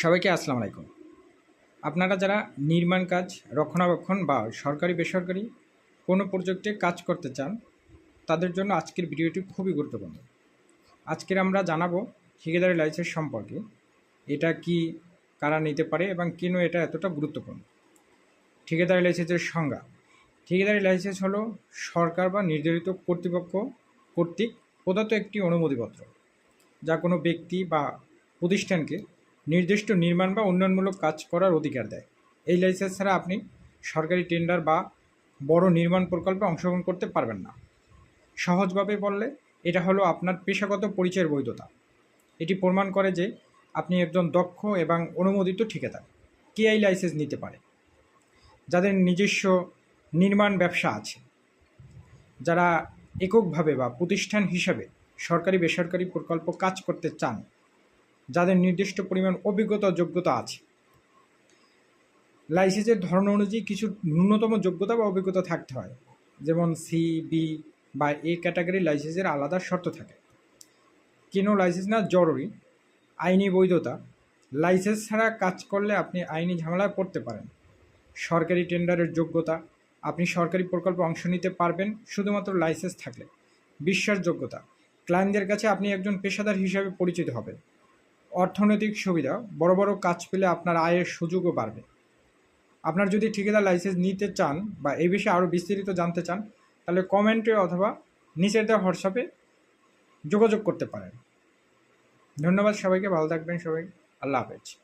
সবাইকে আসসালামু আলাইকুম। আপনারা যারা নির্মাণ কাজ, রক্ষণাবেক্ষণ বা সরকারি, বেসরকারি কোনো প্রজেক্টে কাজ করতে চান, তাদের জন্য আজকের ভিডিওটি খুবই গুরুত্বপূর্ণ। আজকের আমরা জানাব ঠিকাদারি লাইসেন্স সম্পর্কে, এটা কি, কারা নিতে পারে এবং কেন এটা এতটা গুরুত্বপূর্ণ। ঠিকাদারি লাইসেন্সের সংজ্ঞা। ঠিকাদারি লাইসেন্স হলো সরকার বা নির্ধারিত কর্তৃপক্ষ কর্তৃক প্রদত্ত একটি অনুমতিপত্র, যা কোনো ব্যক্তি বা প্রতিষ্ঠানকে নির্দিষ্ট নির্মাণ বা উন্নয়নমূলক কাজ করার অধিকার দেয়। এই লাইসেন্স ছাড়া আপনি সরকারি টেন্ডার বা বড় নির্মাণ প্রকল্পে অংশগ্রহণ করতে পারবেন না। সহজভাবে বললে, এটা হলো আপনার পেশাগত পরিচয়ের বৈধতা। এটি প্রমাণ করে যে আপনি একজন দক্ষ এবং অনুমোদিত ঠিকাদার। কে এই লাইসেন্স নিতে পারে? যাদের নিজস্ব নির্মাণ ব্যবসা আছে। যারা এককভাবে বা প্রতিষ্ঠান হিসাবে সরকারি বেসরকারি প্রকল্প কাজ করতে চান যাদের নির্দিষ্ট পরিমাণ অভিজ্ঞতা যোগ্যতা আছে। লাইসেন্সের ধরন অনুযায়ী কিছু ন্যূনতম যোগ্যতা বা অভিজ্ঞতা থাকতে হয়। যেমন সি বি বা এ ক্যাটাগরি লাইসেন্সের আলাদা শর্ত থাকে। কেন লাইসেন্স না জরুরি? আইনি বৈধতা। লাইসেন্স ছাড়া কাজ করলে আপনি আইনি ঝামেলায় পড়তে পারেন। সরকারি টেন্ডারের যোগ্যতা। আপনি সরকারি প্রকল্পে অংশ নিতে পারবেন, শুধুমাত্র লাইসেন্স থাকলে। বিশ্বাসযোগ্যতা। ক্লায়েন্টদের কাছে আপনি একজন পেশাদার হিসাবে পরিচিত হবেন। অর্থনৈতিক সুবিধা, বড় বড় কাজ পেলে আপনার আয়ের সুযোগও বাড়বে। আপনার যদি ঠিকাদার লাইসেন্স নিতে চান বা এই বিষয়ে আরও বিস্তারিত জানতে চান, তাহলে কমেন্টে অথবা নিচের দেওয়া হোয়াটসঅ্যাপে যোগাযোগ করতে পারেন। ধন্যবাদ সবাইকে, ভালো থাকবেন সবাই। আল্লাহ হাফেজ।